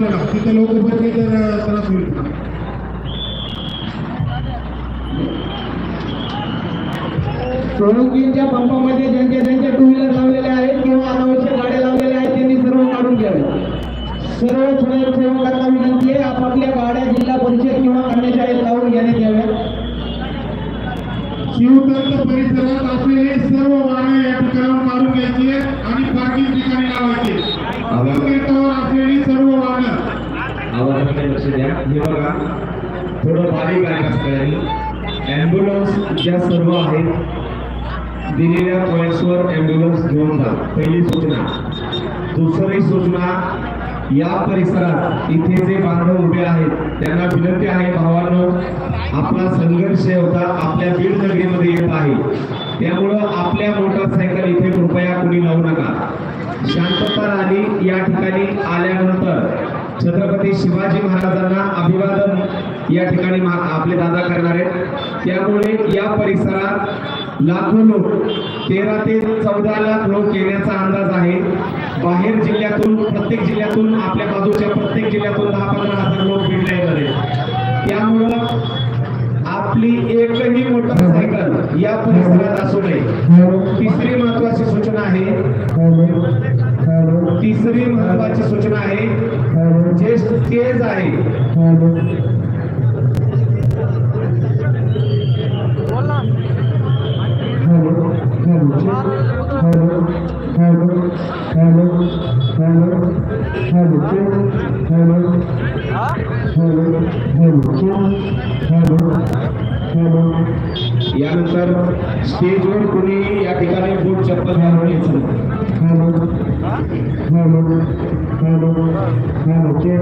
तिथे लोक बसले तर त्रास होईल. सोळंकींच्या पंपामध्ये ज्यांचे ज्यांचे टू व्हीलर लावलेले आहेत किंवा अनावश्यक गाड्या लावलेल्या आहेत त्यांनी सर्व काढून घ्यावे. सर्व स्वयंसेवकांना विनंती आहे आपापल्या गाड्या जिल्हा परिषद किंवा अन्य शाळेत लावून घेण्यात याव्या शिवतंत्र परिसरात असलेले सर्व वाहने या ठिकाणावर काढून घ्यायची आणि पार्किंग ठिकाणी लावायचे गेटावर असलेली सर्व वाहनं आवाजाकडे लक्ष द्या. हे बघा थोडं बारीक आहे सगळ्यांनी ॲम्ब्युलन्स ज्या सर्व आहेत दिलेल्या पॉईंट्सवर ॲम्ब्युलन्स घेऊन जा. पहिली सूचना. दुसरी सूचना या परिसरात इथे जे बांधव उभे आहेत त्यांना विनंती आहे भावांनो आपला संघर्ष होता आपल्या बीड नगरीमध्ये येत आहे. त्यामुळं आपल्या मोटरसायकल इथे कृपया कुणी लावू नका शांतता राहिली या ठिकाणी आल्यानंतर छत्रपती शिवाजी महाराजांना अभिवादन या ठिकाणी आपले दादा करणार आहेत. त्यामुळे या परिसरात लाखो लोक तेरा ते चौदा लाख लोक येण्याचा अंदाज आहे. बाहेर जिल्ह्यातून प्रत्येक जिल्ह्यातून आपल्या बाजूच्या प्रत्येक जिल्ह्यातून दहा पंधरा हजार लोक भेटले येणार आहेत त्यामुळं आपली एकही मोटरसायकल या परिसरात असू नये. तिसरी महत्वाची सूचना आहे. तिसरी महत्वाची सूचना आहे. जे तेज आहे. यानंतर स्टेजवर कोणी या ठिकाणी बूट चप्पल घालून यायचं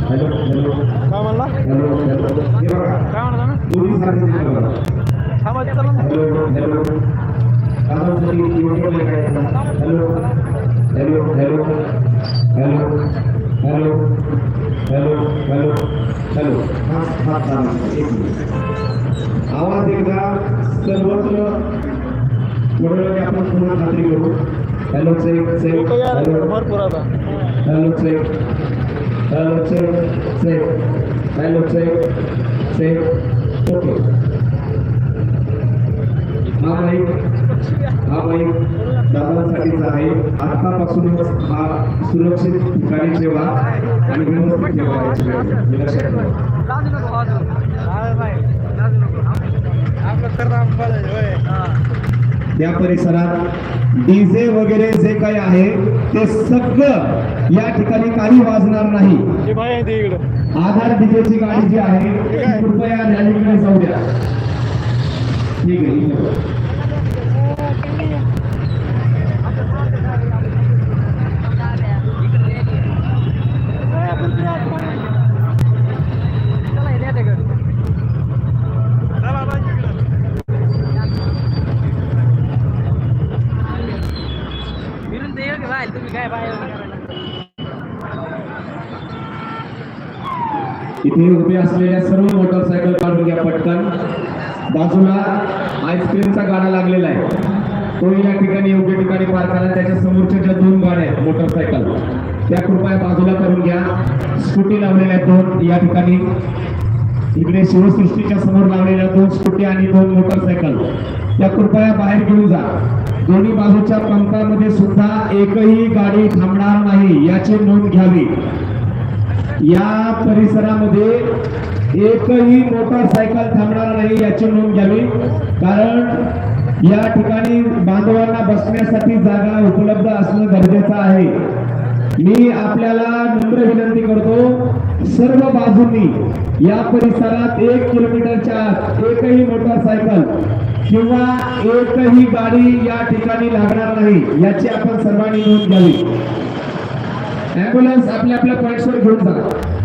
काय म्हणला काय म्हणता आवाज येतो आवाज एकदा सर्वत्र थोडं आपण पुन्हा खात्री करू hello check check hello check look safe, safe. I look safe. Okay. हा माईक हा माईक दादांसाठीचा आहे आत्तापासूनच हा सुरक्षित ठिकाणी ठेवा आणि व्यवस्थित ठेवा त्या परिसरात डीजे वगैरे जे काही आहे ते सगळं या ठिकाणी काही वाजणार नाही. हे आधार डीजेची गाडी जी आहे कृपया रॅलीकडे जाऊ द्या. ठीक आहे तुम्ही काय बाहेर इथे उभे असलेल्या सर्व मोटरसायकल काढून घ्या पटकन. बाजूला आईस्क्रीमचा गाडा लागलेला आहे. तो या ठिकाणी योग्य ठिकाणी पार करा त्याच्या समोरच्या ज्या दोन गाड्या आहेत मोटरसायकल त्या कृपया बाजूला करून घ्या. स्कूटी लावलेल्या आहेत दोन या ठिकाणी. इकडे शिवसृष्टीच्या समोर लावलेल्या दोन स्कूटी आणि दोन मोटरसायकल त्या कृपया बाहेर घेऊन जा. दोन्ही बाजूच्या पंपामध्ये सुद्धा एकही गाडी थांबणार नाही याची नोंद घ्यावी. या परिसरामध्ये एकही मोटरसायकल थांबणार नाही याची नोंद घ्यावी. कारण या ठिकाणी बांधवांना बसण्यासाठी जागा उपलब्ध असणं गरजेचं आहे. मी आपल्याला नम्र विनंती करतो सर्व बाजूंनी या परिसरात एक किलोमीटरच्या आत एकही मोटरसायकल किंवा एकही गाडी या ठिकाणी लागणार नाही याची आपण सर्वांनी नोंद घ्यावी. ऍम्ब्युलन्स आपल्या आपल्या पॉईंट्सवर घेऊन जा.